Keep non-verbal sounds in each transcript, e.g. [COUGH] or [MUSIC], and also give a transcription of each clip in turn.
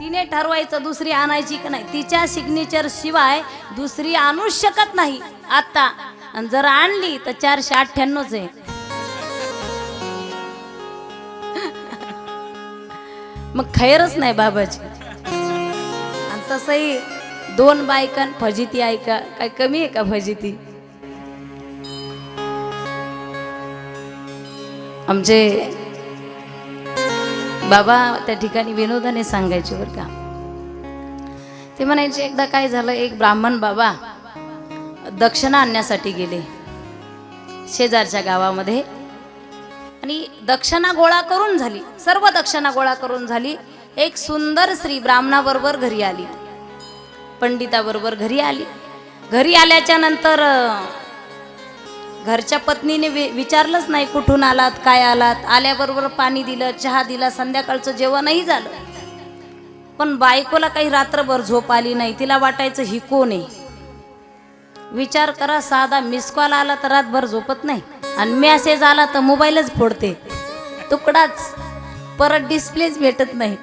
तिने ठरवायचं दुसरी आणायची का नाही? तिच्या सिग्नेचर शिवाय दुसरी आणूच शकत नाही. आता आणि जर आणली तर चारशे अठ्ठ्याण्णवच आहे. [LAUGHS] मग खैरच नाही बाबाची आणि तसंही दोन बायकन फजिती ऐका काय कमी आहे का फजिती? आमचे बाबा त्या ठिकाणी विनोदाने सांगायचे बरं का. ते म्हणायचे एकदा काय झालं एक ब्राह्मण बाबा दक्षिणा आणण्यासाठी गेले शेजारच्या गावामध्ये. आणि दक्षिणा गोळा करून झाली सर्व दक्षिणा गोळा करून झाली. एक सुंदर स्त्री ब्राह्मणाबरोबर घरी आली. पंडिताबरोबर घरी आली. घरी आल्याच्यानंतर घरच्या पत्नीने वि- विचारलंच नाही कुठून आलात काय आलात? आल्याबरोबर पाणी दिलं चहा दिला संध्याकाळचं जेवणही झालं. पण बायकोला काही रात्रभर झोप आली नाही. तिला वाटायचं ही कोण आहे? विचार करा साधा मिस कॉल आला तर रातभर झोपत नाही. आणि मेसेज आला तर मोबाईलच फोडते. तुकडाच. परत डिस्प्लेच भेटत नाही.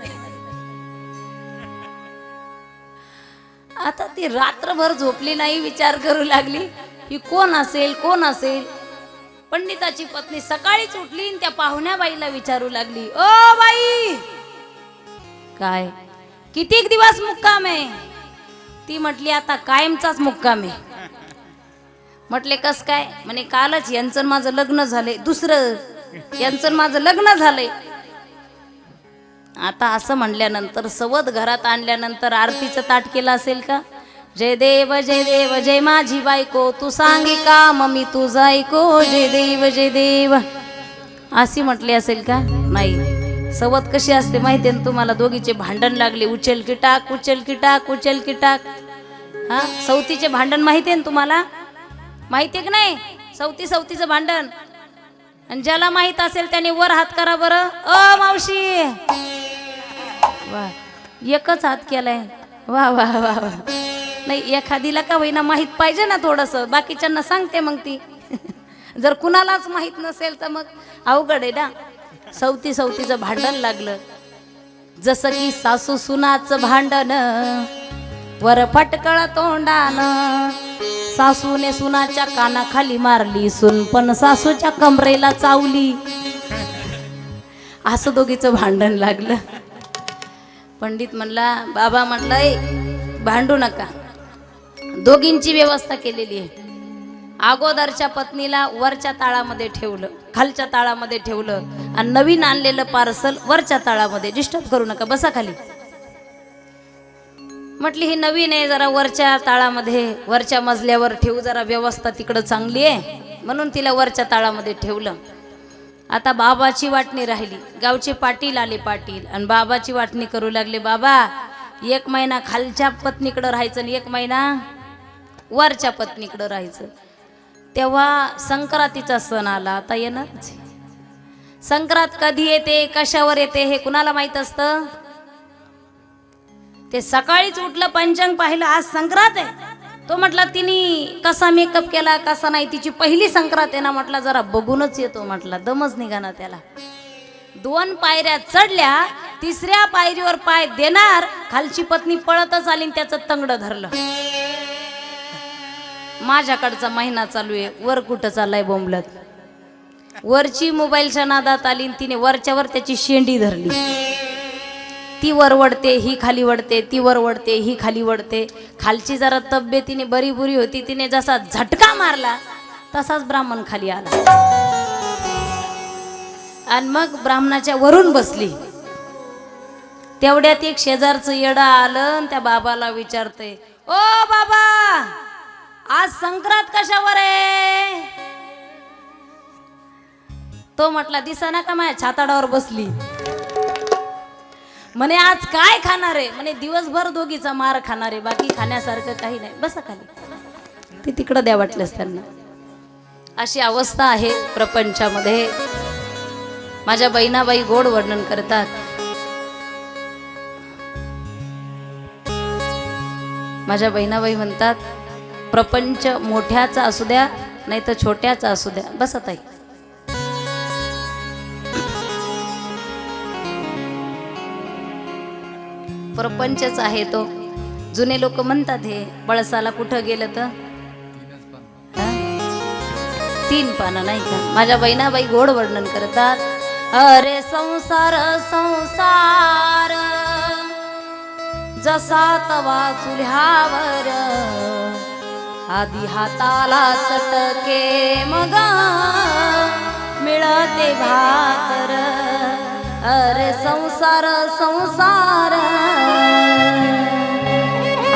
आता ती रात्रभर झोपली नाही विचार करू लागली. ही कोण असेल कोण असेल? पंडिताची पत्नी सकाळीच उठली आणि त्या पाहुण्याबाईला विचारू लागली ओ बाई काय? किती दिवस मुक्काम आहे? ती म्हटली आता कायमचाच मुक्काम आहे. म्हटले कस काय? म्हणे कालच यांचं माझं लग्न झालंय दुसरं यांचं माझं लग्न झालंय. आता असं म्हणल्यानंतर सवत घरात आणल्यानंतर आरतीचं ताट केलं असेल का? जय देव जय देव जय माझी बायको तू सांगे का मम्मी तुझं ऐको? जय देव जय देव. अशी म्हटली असेल का? नाही. सवत कशी असते माहिती ना तुम्हाला? दोघीचे भांडण लागले उचल की टाक उचल की टाक उचल की टाक. हा? सवतीचे भांडण माहिती आहे ना तुम्हाला? माहिती आहे की नाही? सवती सवतीचं भांडण. आणि ज्याला माहीत असेल त्याने वर हात करा बरं. अ मावशी! वा. एकच हात केलाय. वा वा वा वा. नाही एखादीला का होईना माहीत पाहिजे ना थोडंसं. बाकीच्यांना सांगते मग ती. जर कुणालाच माहीत नसेल तर मग अवघड आहे ना. सवती सवतीचं भांडण लागलं. जसं की सासू सुनाचं भांडण वर फटकळ तोंडानं. सासूने सुनाच्या कानाखाली मारली सुन पण सासूच्या कमरेला चावली. असं दोघीचं भांडण लागलं. पंडित म्हणला बाबा म्हणलाय भांडू नका. दोघींची व्यवस्था केलेली आहे. अगोदरच्या पत्नीला वरच्या ताळामध्ये ठेवलं खालच्या ताळामध्ये ठेवलं आणि नवीन आणलेलं पार्सल वरच्या ताळामध्ये डिस्टर्ब करू नका बसा खाली. म्हटली ही नवीन आहे जरा वरच्या ताळामध्ये वरच्या मजल्यावर ठेवू जरा व्यवस्था तिकडं चांगली आहे. म्हणून तिला वरच्या ताळामध्ये ठेवलं. आता बाबाची वाटणी राहिली. गावचे पाटील आले पाटील आणि बाबाची वाटणी करू लागले बाबा एक महिना खालच्या पत्नीकडं राहायचं आणि एक महिना वरच्या पत्नीकडं राहायचं. तेव्हा संक्रांतीचा सण आला आता येणारच संक्रांत कधी येते कशावर येते हे कुणाला माहीत असतं? ते सकाळीच उठलं पंचांग पाहिलं आज संक्रांत आहे. तो म्हटला तिने कसा मेकअप केला कसा नाही तिची पहिली संक्रांत आहे ना म्हटला जरा बघूनच येतो म्हटला दमच निघाना त्याला. दोन पायऱ्या चढल्या तिसऱ्या पायरीवर पाय देणार खालची पत्नी पळतच आली त्याचं तंगड धरलं. माझ्याकडचा महिना चालू आहे. वर कुठं चाललाय बोंबलत? वरची मोबाईलच्या नादात आली तिने वरच्यावर त्याची शेंडी धरली. ती वर वडते ही खाली वडते ती वर वडते ही खाली वडते खालची जरा तब्येतीने बरी बुरी होती. तिने जसा झटका मारला तसाच ब्राह्मण खाली आला. आणि मग ब्राह्मणाच्या वरून बसली. तेवढ्यात एक शेजारचं येडा आलं आणि त्या बाबाला विचारते ओ बाबा आज संक्रांत कशावर आहे? तो म्हटला दिसा का माझ्या छाताडावर बसली. म्हणे आज काय खाणार आहे? म्हणे दिवसभर दोघीचा मार खाणार आहे बाकी खाण्यासारखं काही नाही. बसा खाली. ते तिकडं द्या वाटलंच त्यांना. अशी अवस्था आहे प्रपंचामध्ये. माझ्या बहिणाबाई गोड वर्णन करतात. माझ्या बहिणाबाई म्हणतात प्रपंच मोठ्याचा असू द्या नाही तर छोट्याचा असू द्या. बसत आहे प्रपंचच आहे तो. जुने लोक म्हणतात हे पळसाला कुठं गेलं तर? तीन पानं नाही का? माझ्या बहिणाबाई गोड वर्णन करतात. अरे संसार संसार जसा तवा चुल्ह्यावर आधी हाताला चटके मग मिळते भाकर. अरे संसार संसार.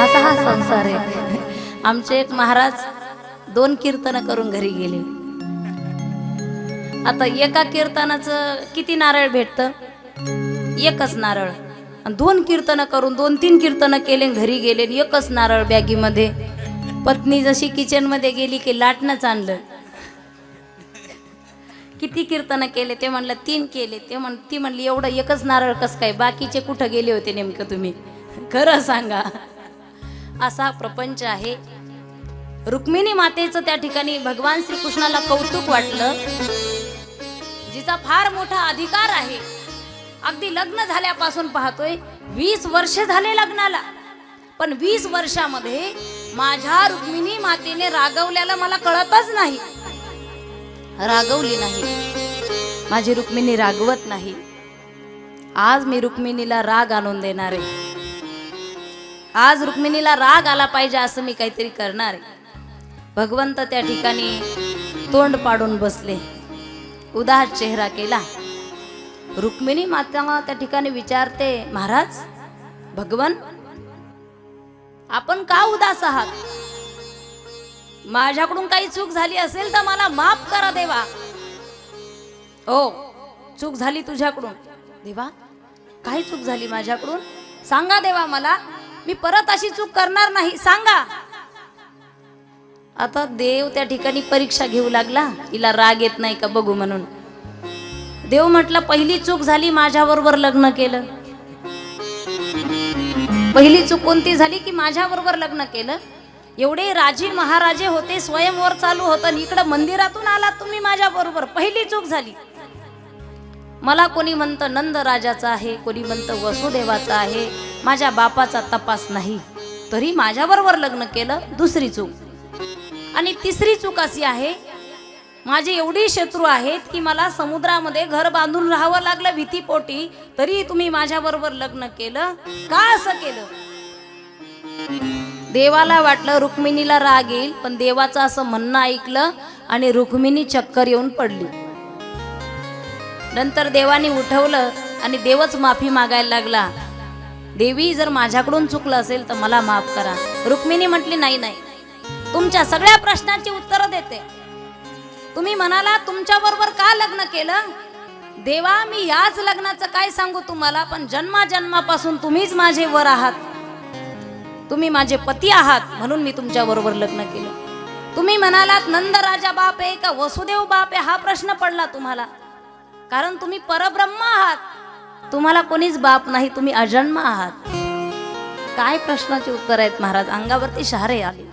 असा हा संसार आहे. आमचे एक महाराज दोन कीर्तन करून घरी गेले. आता एका कीर्तनाचं किती नारळ भेटतं? एकच नारळ. आणि दोन कीर्तनं करून दोन तीन कीर्तनं केले आणि घरी गेले आणि एकच नारळ बॅगीमध्ये. पत्नी जशी किचनमध्ये गेली की लाटणंच आणलं. किती कीर्तनं केले ते म्हणलं तीन केले ते म्हण ती म्हणली एवढं एकच नारळ कस काय बाकीचे कुठं गेले होते नेमकं तुम्ही? खरं सांगा. असा प्रपंच आहे. रुक्मिणी मातेचं त्या ठिकाणी भगवान श्रीकृष्णाला कौतुक वाटलं जिचा फार मोठा अधिकार आहे. अगदी लग्न झाल्यापासून पाहतोय वीस वर्ष झाले लग्नाला. पण वीस वर्षामध्ये माझ्या रुक्मिणी मातेने रागवल्याला मला कळतच नाही. रागवली नाही. माझी रुक्मिणी रागवत नाही. आज मी रुक्मिणीला राग आणून देणार आहे. आज रुक्मिणीला राग आला पाहिजे असं मी काहीतरी करणार आहे. भगवंत त्या ठिकाणी तोंड पाडून बसले. उदास चेहरा केला. रुक्मिणी माता त्या ठिकाणी विचारते महाराज भगवान आपण का उदास आहात? माझ्याकडून काही चूक झाली असेल तर मला माफ करा देवा. हो चूक झाली तुझ्याकडून. देवा काही चूक झाली माझ्याकडून? सांगा देवा मला. मी परत अशी चूक करणार नाही. सांगा. आता देव त्या ठिकाणी परीक्षा घेऊ लागला. तिला राग येत नाही का बघू म्हणून. देव म्हटलं पहिली चूक झाली माझ्याबरोबर लग्न केलं. पहिली चूक कोणती झाली की माझ्याबरोबर लग्न केलं? एवढे राजे महाराजे होते स्वयंवर चालू होतं आणि इकडं मंदिरातून आलात तुम्ही माझ्याबरोबर. पहिली चूक झाली. मला कोणी म्हणतं नंद राजाचा आहे कोणी म्हणतं वसुदेवाचा आहे माझ्या बापाचा तपास नाही. तरी माझ्याबरोबर लग्न केलं दुसरी चूक. आणि तिसरी चूक अशी आहे माझे एवढी शत्रू आहेत की मला समुद्रामध्ये घर बांधून राहावं लागलं भीतीपोटी तरी तुम्ही माझ्याबरोबर लग्न केलं? का असं केलं? देवाला वाटलं रुक्मिणीला राग येईल पण देवाचं असं म्हणणं ऐकलं आणि रुक्मिणी चक्कर येऊन पडली. नंतर देवाने उठवलं आणि देवच माफी मागायला लागला. देवी जर माझ्याकडून चुकलं असेल तर मला माफ करा. रुक्मिणी म्हटली नाही नाही. तुमच्या सगळ्या प्रश्नांची उत्तरं देते. तुम्ही म्हणाला तुमच्या बरोबर का लग्न केलं? देवा मी याच लग्नाचं काय सांगू तुम्हाला? पण जन्मा जन्मापासून तुम्हीच माझे वर आहात. तुम्ही माझे पती आहात म्हणून मी तुमच्या बरोबर लग्न केलं. तुम्ही म्हणालात नंद राजा बाप आहे का वसुदेव बाप आहे हा प्रश्न पडला तुम्हाला. कारण तुम्ही परब्रह्म आहात. तुम्हाला कोणीच बाप नाही तुम्ही अजन्म आहात. काय प्रश्नाचे उत्तर आहेत महाराज? अंगावरती शहारे आले.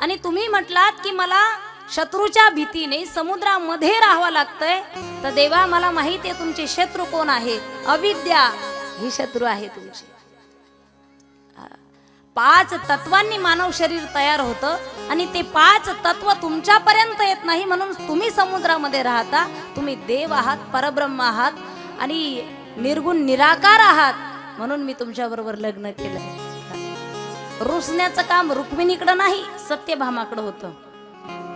आणि तुम्ही म्हटलात की मला शत्रूच्या भीतीने समुद्रामध्ये राहावं लागतंय. तर देवा मला माहिती आहे तुमचे शत्रू कोण आहे? अविद्या ही शत्रू आहे तुमची. पाच तत्वांनी मानव शरीर तयार होतं आणि ते पाच तत्व तुमच्यापर्यंत येत नाही म्हणून तुम्ही समुद्रामध्ये राहता. तुम्ही देव आहात परब्रह्म आहात आणि निर्गुण निराकार आहात म्हणून मी तुमच्याबरोबर लग्न केलं. रुसण्याचं काम रुक्मिणीकडं नाही सत्यभामाकडं होतं.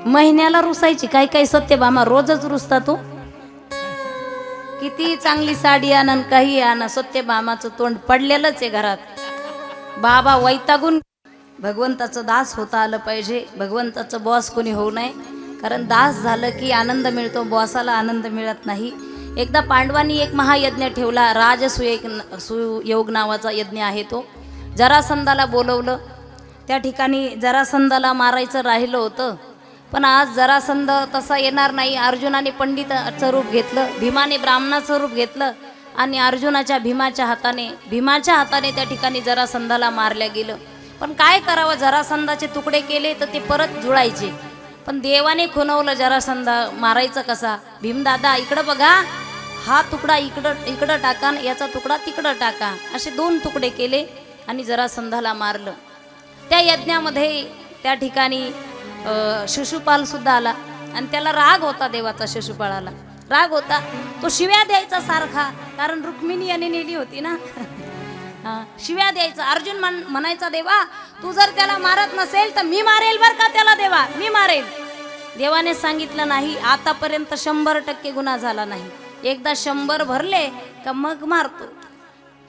महिन्याला रुसायची. काही काही सत्यभामा रोजच रुसता तो? किती चांगली साडी आणन काही आण. सत्यभामाचं तोंड पडलेलंच आहे घरात. बाबा वैतागून भगवंताचं दास होता आलं पाहिजे. भगवंताचं बॉस कोणी होऊ नये. कारण दास झालं की आनंद मिळतो. बॉसाला आनंद मिळत नाही. एकदा पांडवांनी एक महायज्ञ ठेवला. राजसुयोग सुयोग नावाचा यज्ञ आहे तो. जरासंधाला बोलवलं. त्या ठिकाणी जरासंधाला मारायचं राहिलं होतं. पण आज जरासंध तसा येणार नाही. अर्जुनाने पंडिताचं रूप घेतलं भीमाने ब्राह्मणाचं रूप घेतलं आणि अर्जुनाच्या भीमाच्या हाताने भीमाच्या हाताने त्या ठिकाणी जरासंधाला मारल्या गेलं. पण काय करावं? जरासंधाचे तुकडे केले तर ते परत जुळायचे. पण देवाने खुनवलं जरासंधा मारायचं कसा? भीमदादा इकडं बघा. हा तुकडा इकडं इकडं टाका याचा तुकडा तिकडं टाका. असे दोन तुकडे केले आणि जरासंधाला मारलं. त्या यज्ञामध्ये त्या ठिकाणी शिशुपाल सुद्धा आला. आणि त्याला राग होता देवाचा शिशुपाळाला. राग होता. तो शिव्या द्यायचा सारखा कारण रुक्मिणी याने नेली होती ना. [LAUGHS] शिव्या द्यायचा. अर्जुन म्हण म्हणायचा देवा तू जर त्याला मारत नसेल तर मी मारेल बर का त्याला देवा? मी मारेल. देवाने सांगितलं नाही. आतापर्यंत शंभर टक्के गुन्हा झाला नाही. एकदा शंभर भरले का मग मारतो.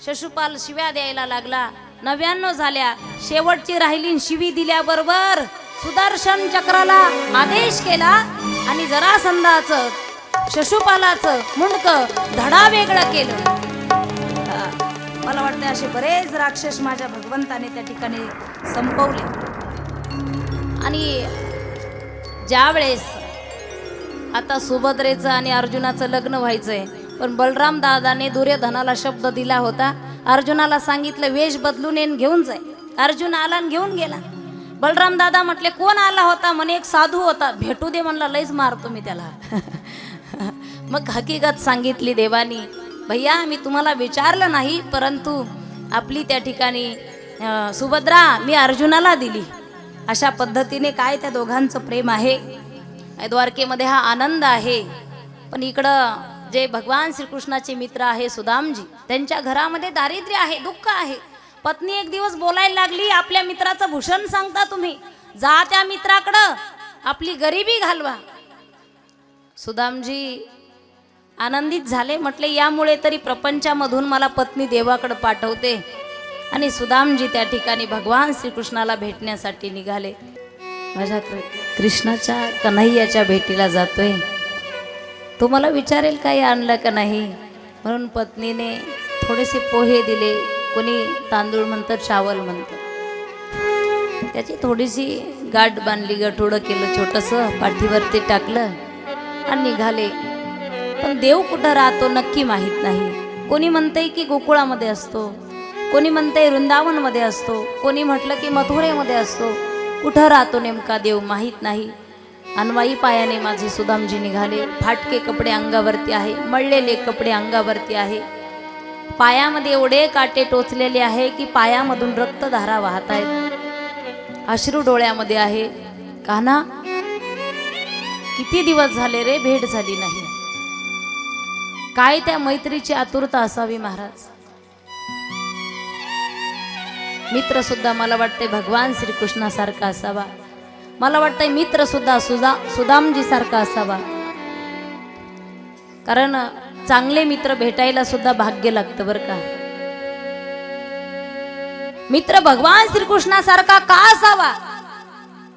शशुपाल शिव्या द्यायला लागला. नव्याण्णव झाल्या. शेवटची राहिली आणि शिवी दिल्याबरोबर सुदर्शन चक्राला आदेश केला आणि जरासंधाचं शशुपालाचं मुंडक धडा वेगळं केलं. मला वाटतं असे बरेच राक्षस माझ्या भगवंताने त्या ठिकाणी संपवले. आणि ज्यावेळेस आता सुभद्रेचं आणि अर्जुनाचं लग्न व्हायचंय पण बलराम दादाने दुर्योधनाला शब्द दिला होता अर्जुनाला सांगितलं वेश बदलून येऊन घेऊन जाय. अर्जुन आला आणि घेऊन गेला. बलराम दादा म्हटले कोण आला होता? म्हणे एक साधू होता. भेटू दे म्हणला लईच मारतो मी त्याला. [LAUGHS] मग हकीकत सांगितली देवानी भैया मी तुम्हाला विचारलं नाही परंतु आपली त्या ठिकाणी सुभद्रा मी अर्जुनाला दिली. अशा पद्धतीने काय त्या दोघांचं प्रेम आहे? द्वारकेमध्ये हा आनंद आहे. पण इकडं जे भगवान श्रीकृष्णाचे मित्र आहे सुदामजी त्यांच्या घरामध्ये दारिद्र्य आहे दुःख आहे. पत्नी एक दिवस बोलायला लागली आपल्या मित्राचं भूषण सांगता तुम्ही. जा त्या मित्राकडं आपली गरिबी घालवा. सुदामजी आनंदित झाले म्हटले यामुळे तरी प्रपंचामधून मला पत्नी देवाकडं पाठवते. आणि सुदामजी त्या ठिकाणी भगवान श्रीकृष्णाला भेटण्यासाठी निघाले. माझ्या कृष्णाच्या कन्हैयाच्या भेटीला जातोय. तो मला विचारेल काही आणलं का नाही? म्हणून पत्नीने थोडेसे पोहे दिले. कोणी तांदूळ म्हणतं चावल म्हणतं. त्याची थोडीशी गाठ बांधली गठोडं केलं छोटंसं पाठीवरती टाकलं आणि निघाले. पण देव कुठं राहतो नक्की माहीत नाही. कोणी म्हणतंय की गोकुळामध्ये असतो कोणी म्हणतंय वृंदावनमध्ये असतो कोणी म्हटलं की मथुरेमध्ये असतो. कुठं राहतो नेमका देव माहीत नाही. अनवाई पायाने माझे सुदामजी निघाले. फाटके कपडे अंगावरती आहे मळलेले कपडे अंगावरती आहे. पायामध्ये एवढे काटे टोचलेले आहे की पायामधून रक्तधारा वाहत आहेत. अश्रू डोळ्यामध्ये आहे. काना किती दिवस झाले रे भेट झाली नाही? काय त्या मैत्रीची आतुरता असावी महाराज? मित्र सुद्धा मला वाटते भगवान श्रीकृष्णासारखा असावा. मला वाटतंय मित्र सुद्धा सुदा सुदामजी सारखा असावा. कारण चांगले मित्र भेटायला सुद्धा भाग्य लागतं बरं का? मित्र भगवान श्रीकृष्णासारखा का असावा?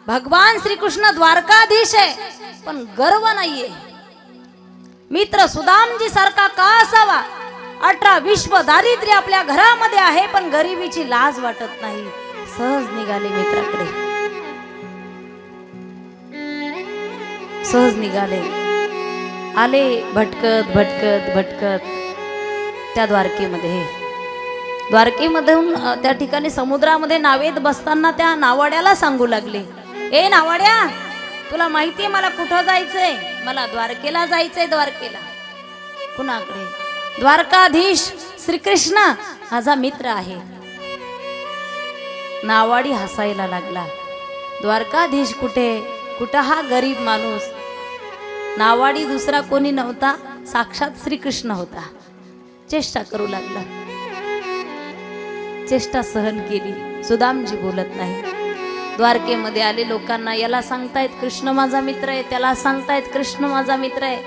भगवान श्रीकृष्ण द्वारकाधीश आहे पण गर्व नाहीये. मित्र सुदामजी सारखा का असावा? अठरा विश्व दारिद्र्य आपल्या घरामध्ये आहे पण गरिबीची लाज वाटत नाही. सहज निघाले मित्राकडे. सहज निघाले. आले भटकत भटकत भटकत त्या द्वारकेमध्ये. द्वारकेमधून त्या ठिकाणी समुद्रामध्ये नावेत बसताना त्या नावाड्याला सांगू लागले. ए नावाड्या तुला माहितीये मला कुठं जायचंय? मला द्वारकेला जायचंय द्वारकेला. कुणाकडे? द्वारकाधीश श्रीकृष्ण माझा मित्र आहे. नावाडी हसायला लागला. द्वारकाधीश कुठे? कुठं हा गरीब माणूस? नावाडी दुसरा कोणी नव्हता साक्षात श्रीकृष्ण होता. चेष्टा करू लागला. चेष्टा सहन केली. सुदामजी बोलत नाही. द्वारकेमध्ये आले लोकांना याला सांगतायत कृष्ण माझा मित्र आहे. त्याला सांगतायत कृष्ण माझा मित्र आहे.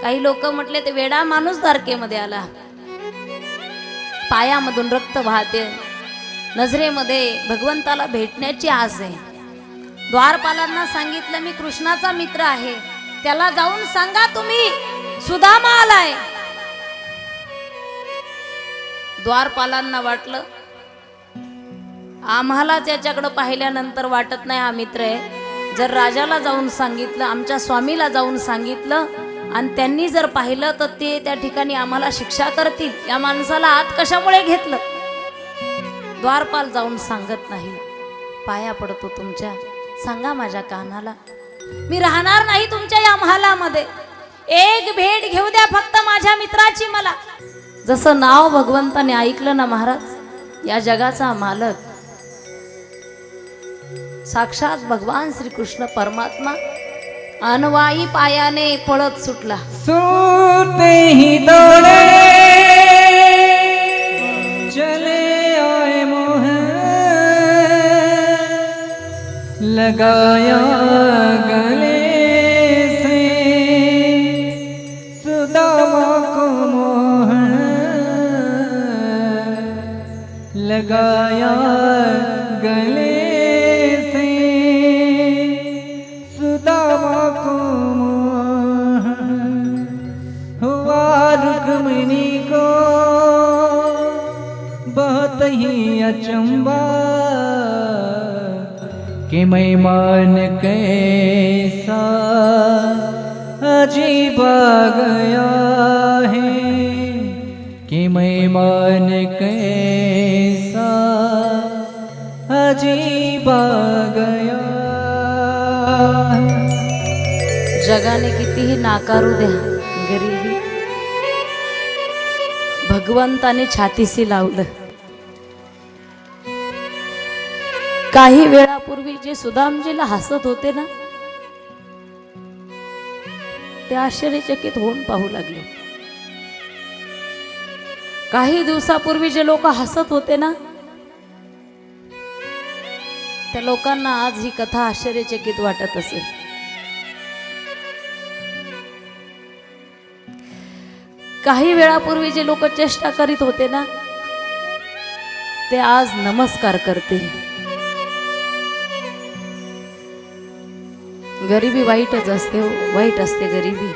काही लोक म्हटले ते वेडा माणूस द्वारकेमध्ये आला. पायामधून रक्त वाहते. नजरेमध्ये भगवंताला भेटण्याची आस आहे. द्वारपालांना सांगितलं मी कृष्णाचा मित्र आहे. त्याला जाऊन सांगा तुम्ही. सुदामा आलाय. द्वारपालांना वाटलं आम्हाला त्याच्याकडं पाहिल्यानंतर वाटत नाही हा मित्र आहे. जर राजाला जाऊन सांगितलं आमच्या स्वामीला जाऊन सांगितलं आणि त्यांनी जर पाहिलं तर ते त्या ठिकाणी आम्हाला शिक्षा करतील. या माणसाला आत कशामुळे घेतलं? द्वारपाल जाऊन सांगत नाही. पाया पडतो तुमच्या. सांगा माझ्या कानाला. मी राहणार नाही तुमच्या या महालामध्ये. एक भेट घेऊ द्या फक्त माझ्या मित्राची मला. जसं नाव भगवंताने ऐकलं ना महाराज या जगाचा मालक. साक्षात भगवान श्रीकृष्ण परमात्मा अनवाई पायाने पळत सुटला. सुटे ही लगाया गले से। सुदामा को मोहन। लगाया गले से। सुदामा को मोहन। हुआ रुक्मिणी को। बहुत ही अचंबा कि मैं मान कैसा अजीब आ गया है? कि मैं कैसा अजीब गया जगाने कितीही नाकारू द्या गरिबी. भगवंताने छातीशी लावलं. काही वेळापूर्वी जे सुदामजीला हसत होते ना ते आश्चर्यचकित होऊन पाहू लागले. काही दिवसापूर्वी जे लोक हसत होते ना त्या लोकांना आज ही कथा आश्चर्यचकित वाटत असेल. काही वेळापूर्वी जे लोक चेष्टा करीत होते ना ते आज नमस्कार करते गरिबी वाईटच असते हो. वाईट असते गरिबी.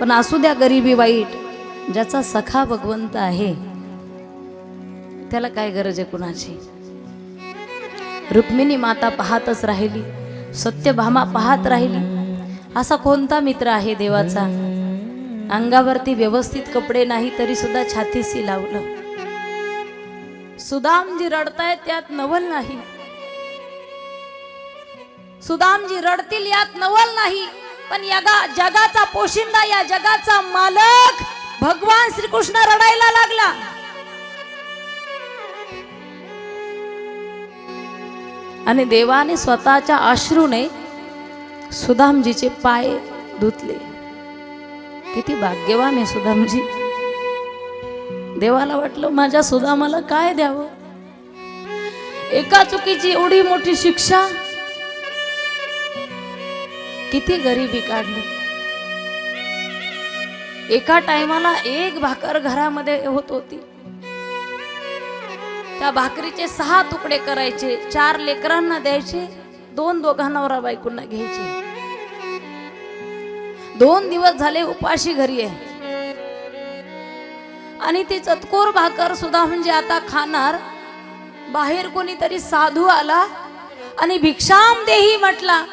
पण असू द्या गरिबी वाईट ज्याचा सखा भगवंत आहे त्याला काय गरज आहे कुणाची? रुक्मिणी माता पाहतच राहिली सत्यभामा पाहत राहिली. असा कोणता मित्र आहे देवाचा? अंगावरती व्यवस्थित कपडे नाही तरी सुद्धा छातीशी लावलं. सुदामजी रडतायत त्यात नवल नाही. सुदामजी रडतील यात नवल नाही पण यगा जगाचा पोशिंदा या जगाचा मालक भगवान श्रीकृष्ण रडायला लागला. आणि देवाने स्वतःच्या अश्रूने सुदामजीचे पाय धुतले. किती भाग्यवान आहे सुदामजी. देवाला वाटलं माझ्या सुदामाला काय द्यावं? एका चुकीची एवढी मोठी शिक्षा किती गरिबी काढली. एका टायमाला एक भाकर घरामध्ये होत होती. त्या भाकरीचे सहा तुकडे करायचे चार लेकरांना द्यायचे दोन दोघांना नवरा बायकोंना घ्यायचे. दोन दिवस झाले उपाशी घरी आहे. आणि ती चतकोर भाकर सुद्धा म्हणजे आता खाणार. बाहेर कोणीतरी साधू आला आणि भिक्षाम देही म्हटला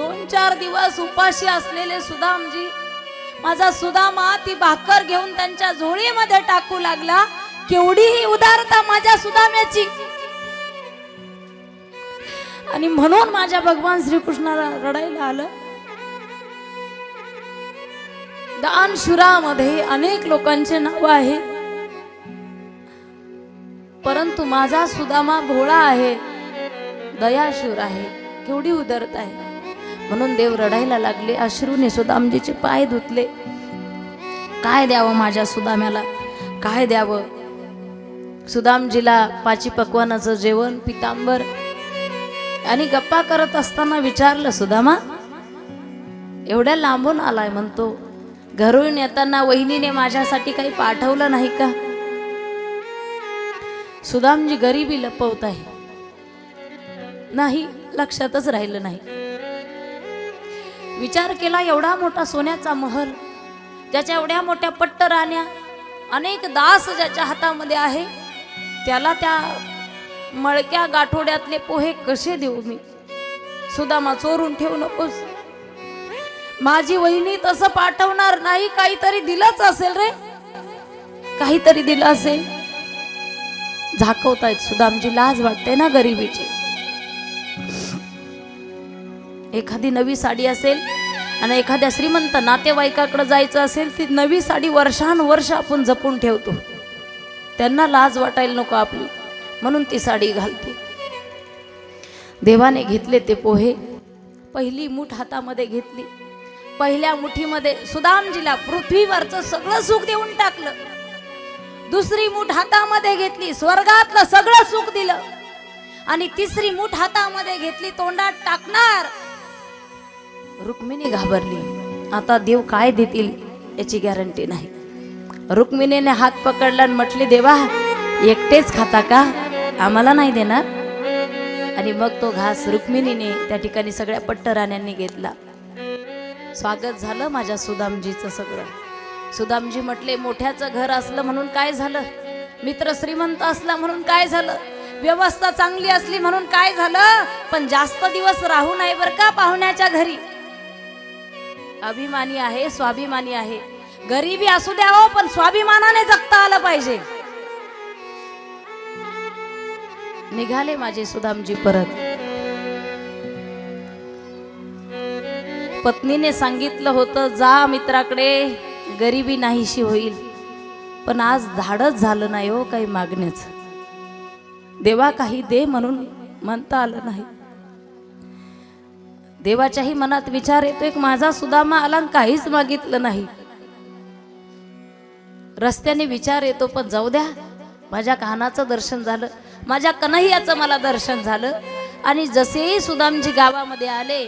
दोन चार दिवस उपाशी असलेले सुदामजी माझा सुदामा ती भाकर घेऊन त्यांच्या झोळीमध्ये टाकू लागला. केवढीही उदारता माझ्या सुदाम्याची. आणि म्हणून माझ्या भगवान श्रीकृष्णाला रडायला आलं. दानशुरामध्ये अनेक लोकांचे नाव आहे. परंतु माझा सुदामा भोळा आहे दयाशूर आहे केवढी उदरत आहे. म्हणून देव रडायला लागले. अश्रूने सुदामजीचे पाय धुतले. काय द्यावं माझ्या सुदाम्याला? काय द्यावं? सुदामजीला पाची पकवानाचं जेवण पितांबर. आणि गप्पा करत असताना विचारलं सुदामा एवढ्या लांबून आलाय म्हणतो. घरून येताना वहिनीने माझ्यासाठी काही पाठवलं नाही का? सुदामजी गरिबी लपवत आहे. नाही लक्षातच राहिलं नाही. विचार केला एवढा मोठा सोन्याचा महल ज्याच्या एवढ्या मोठ्या पट्ट राण्या अनेक दास ज्याच्या हातामध्ये आहे त्याला त्या मळक्या गाठोड्यातले पोहे कसे देऊ मी? सुदामा चोरून ठेवू नकोस. माझी वहिनी तसं पाठवणार नाही काहीतरी दिलंच असेल रे. काहीतरी दिलं असेल. झाकवतायत सुदामजी लाज वाटते ना गरिबीची. एखादी नवी साडी असेल आणि एखाद्या श्रीमंत नातेवाईकाकडे जायचं असेल ती नवी साडी वर्षानुवर्ष आपण जपून ठेवतो. त्यांना लाज वाटायला नको आपली म्हणून ती साडी घालते. देवाने घेतले ते पोहे पहिली मूठ हातामध्ये घेतली. पहिल्या मुठीमध्ये सुदामजीला पृथ्वीवरचं सगळं सुख देऊन टाकलं. दुसरी मूठ हातामध्ये घेतली स्वर्गातलं सगळं सुख दिलं. आणि तिसरी मूठ हातामध्ये घेतली तोंडात टाकणार रुक्मिणी घाबरली. आता देव काय देतील याची गॅरंटी नाही. रुक्मिणीने हात पकडला आणि म्हटली देवा एकटेच खाता का? आम्हाला नाही देणार. आणि मग तो घास रुक्मिणीने त्या ठिकाणी सगळ्या पट्टराण्यांनी घेतला. स्वागत झालं माझ्या सुदामजीचं सगळं. सुदामजी म्हटले मोठ्याचं घर असलं म्हणून काय झालं? मित्र श्रीमंत असला म्हणून काय झालं? व्यवस्था चांगली असली म्हणून काय झालं? पण जास्त दिवस राहू नाही बरं का पाहुण्याच्या घरी? अभिमानी आहे स्वाभिमानी आहे. गरीबी असू द्यावं पण स्वाभिमानाने जगता आलं पाहिजे. निघाले माझे सुदामजी परत. पत्नीने सांगितलं होतं जा मित्राकडे गरिबी नाहीशी होईल. पण आज धाडच झालं नाही हो काही मागण्याचं. देवा काही दे म्हणून म्हणता आलं नाही. देवाच्याही मनात विचार येतो एक माझा सुदामा आला आणि काहीच मागितलं नाही. रस्त्याने विचार येतो पण जाऊ द्या माझ्या कानाचं दर्शन झालं माझ्या कन्हैयाचं मला दर्शन झालं. आणि जसेही सुदामजी गावामध्ये आले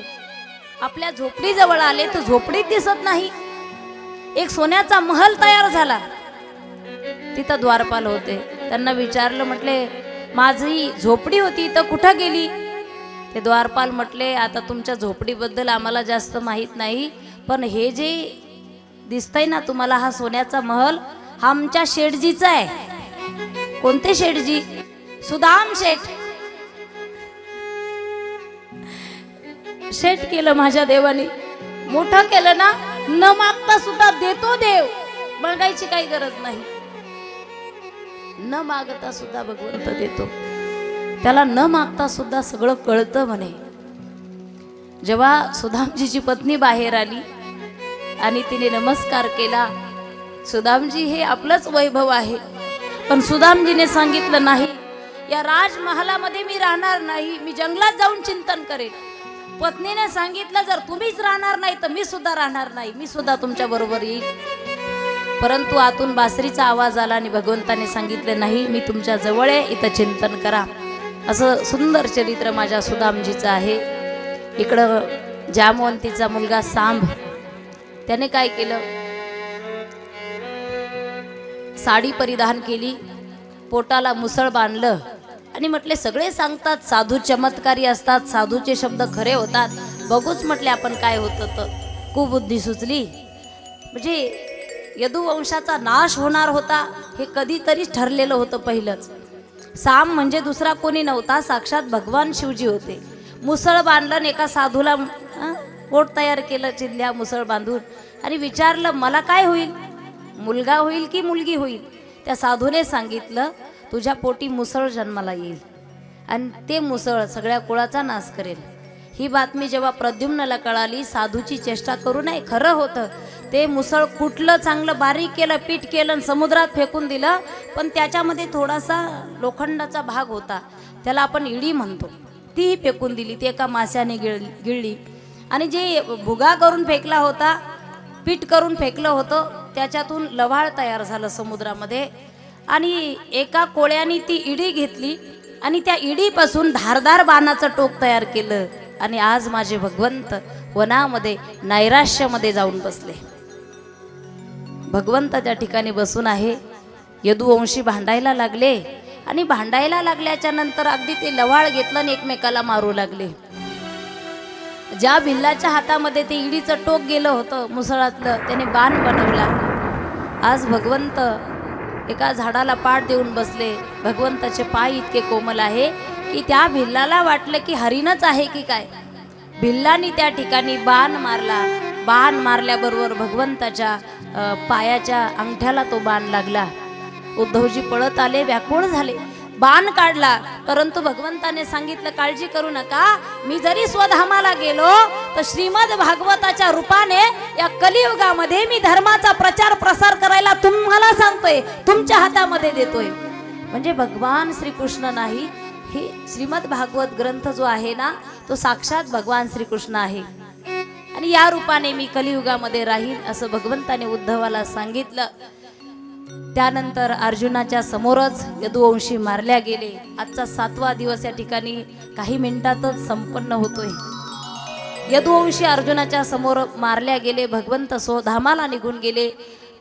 आपल्या झोपडीजवळ आले तर झोपडीत दिसत नाही. एक सोन्याचा महल तयार झाला. तिथं द्वारपाल होते. त्यांना विचारलं म्हटले माझी झोपडी होती तर कुठं गेली? ते द्वारपाल म्हटले आता तुमच्या झोपडीबद्दल आम्हाला जास्त माहीत नाही पण हे जे दिसतंय ना तुम्हाला हा सोन्याचा महल हा आमच्या शेठजीचा आहे. कोणते शेठजी? सुदाम शेठ. शेठ केलं माझ्या देवाने. मोठं केलं ना? न मागता सुद्धा देतो देव. मागायची काही गरज नाही. न मागता सुद्धा भगवंत देतो. त्याला न मागता सुद्धा सगळं कळतं म्हणे. जेव्हा सुदामजीची पत्नी बाहेर आली आणि तिने नमस्कार केला सुदामजी हे आपलंच वैभव आहे. पण सुदामजीने सांगितलं नाही या राजमहालामध्ये मी राहणार नाही मी जंगलात जाऊन चिंतन करेन. पत्नीने सांगितलं जर तुम्हीच राहणार नाही तर मी सुद्धा राहणार नाही मी सुद्धा तुमच्या बरोबर येईल परंतु आतून बासरीचा आवाज आला आणि भगवंताने सांगितले नाही मी तुमच्या जवळ आहे इथं चिंतन करा. असं सुंदर चरित्र माझ्या सुदामजीचं आहे. इकडं जामवंतीचा मुलगा सांभ त्याने काय केलं? साडी परिधान केली पोटाला मुसळ बांधलं आणि म्हटले सगळे सांगतात साधू चमत्कारी असतात साधूचे शब्द खरे होतात. बघूच म्हटले आपण काय होतं तर. कुबुद्धी सुचली. म्हणजे यदुवंशाचा नाश होणार होता हे कधीतरीच ठरलेलं होतं पहिलंच. साम म्हणजे दुसरा कोणी नव्हता साक्षात भगवान शिवजी होते. मुसळ बांधलं एका साधूला पोट तयार केलं चिंध्या मुसळ बांधून. आणि विचारलं मला काय होईल? मुलगा होईल की मुलगी होईल? त्या साधूने सांगितलं तुझ्या पोटी मुसळ जन्माला येईल. आणि ते मुसळ सगळ्या कुळाचा नाश करेल. ही बातमी जेव्हा प्रद्युम्नला कळाली साधूची चेष्टा करू नये खरं होतं. ते मुसळ कुठलं चांगलं बारीक केलं पीठ केलं आणि समुद्रात फेकून दिलं पण त्याच्यामध्ये थोडासा लोखंडाचा भाग होता. त्याला आपण इडी म्हणतो. तीही फेकून दिली ती एका माश्याने गिळ गिळली. आणि जे भुगा करून फेकला होता पीठ करून फेकलं होतं त्याच्यातून लव्हाळ तयार झालं समुद्रामध्ये. आणि एका कोळ्याने ती इडी घेतली आणि त्या इडीपासून धारदार बाणाचं टोक तयार केलं. आणि आज माझे भगवंत वनामध्ये नैराश्यामध्ये जाऊन बसले. भगवंत त्या ठिकाणी बसून आहे. यदुवंशी भांडायला लागले आणि भांडायला लागल्याच्या नंतर अगदी ते लवाळ घेतलं आणि एकमेकाला मारू लागले. ज्या भिल्लाच्या हातामध्ये ते इडीचं टोक गेलं होतं मुसळातलं त्याने बाण बनवला. आज भगवंत एका झाडाला पाठ देऊन बसले. भगवंताचे पाय इतके कोमल आहे की त्या भिल्लाला वाटलं की हरिणच आहे की काय? भिल्लानी त्या ठिकाणी बाण मारला. बाण मारल्याबरोबर भगवंताच्या पायाच्या अंगठ्याला तो बाण लागला. उद्धवजी पळत आले व्याकुळ झाले. बाण काढला परंतु भगवंताने सांगितलं काळजी करू नका. मी जरी स्वधामाला गेलो तर श्रीमद भागवताच्या रूपाने या कलियुगामध्ये मी धर्माचा प्रचार प्रसार करायला तुम्हाला सांगतोय. तुमच्या हातामध्ये देतोय. म्हणजे भगवान श्रीकृष्ण नाही हे श्रीमद भागवत ग्रंथ जो आहे ना तो साक्षात भगवान श्रीकृष्ण आहे. आणि या रूपाने मी कलियुगामध्ये राहील असं भगवंताने उद्धवाला सांगितलं. त्यानंतर अर्जुनाच्या समोरच यदुवंशी मारल्या गेले. आजचा सातवा दिवस या ठिकाणी काही मिनिटातच संपन्न होतोय. यदुवंशी अर्जुनाच्या समोर मारल्या गेले. भगवंत स्वधामाला निघून गेले.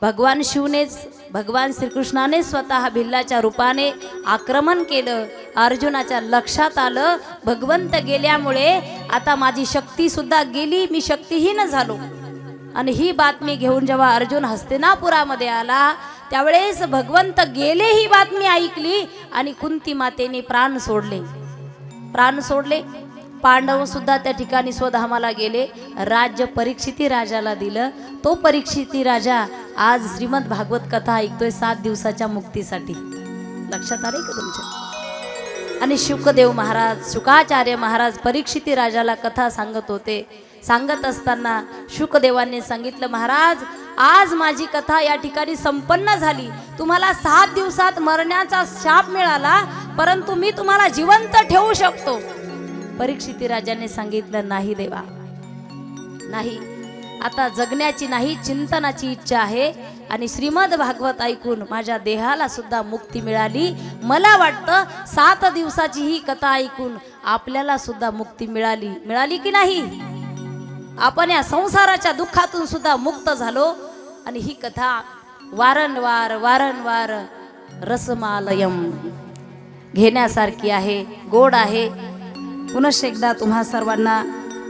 भगवान शिवनेच भगवान श्रीकृष्णाने स्वतः भिल्लाच्या रूपाने आक्रमण केलं. अर्जुनाच्या लक्षात आलं भगवंत गेल्यामुळे आता माझी शक्तीसुद्धा गेली मी शक्तीहीन झालो. आणि ही बातमी घेऊन जेव्हा अर्जुन हस्तिनापुरामध्ये आला त्यावेळेस भगवंत गेले ही बातमी ऐकली आणि कुंती मातेने प्राण सोडले. प्राण सोडले. पांडव सुद्धा त्या ठिकाणी स्वधामाला गेले. राज्य परीक्षिती राजाला दिलं. तो परीक्षिती राजा आज श्रीमद भागवत कथा ऐकतोय सात दिवसाच्या मुक्तीसाठी. लक्षात आले का तुमच्या? आणि शुकदेव महाराज शुकाचार्य महाराज परीक्षिती राजाला कथा सांगत होते. सांगत असताना शुकदेवांनी सांगितलं महाराज आज माझी कथा या ठिकाणी संपन्न झाली. तुम्हाला सात दिवसात मरण्याचा शाप मिळाला परंतु मी तुम्हाला जिवंत ठेवू शकतो. परीक्षिती राजाने सांगितलं नाही देवा. नाही. आता जगण्याची नाही चिंतनाची इच्छा आहे आणि श्रीमद भागवत ऐकून माझ्या देहाला सुद्धा मुक्ती मिळाली. मला वाटतं सात दिवसाची ही कथा ऐकून आपल्याला सुद्धा मुक्ती मिळाली. मिळाली की नाही? आपण या संसाराच्या दुःखातून सुद्धा मुक्त झालो आणि ही कथा वारंवार वारंवार रसमालयम घेण्यासारखी आहे गोड आहे. पुनश्च एकदा तुम्हा सर्वांना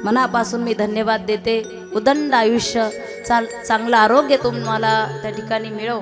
मनापासून मी धन्यवाद देते. उदंड आयुष्य चाल चांगलं आरोग्य तुम्हाला त्या ठिकाणी मिळव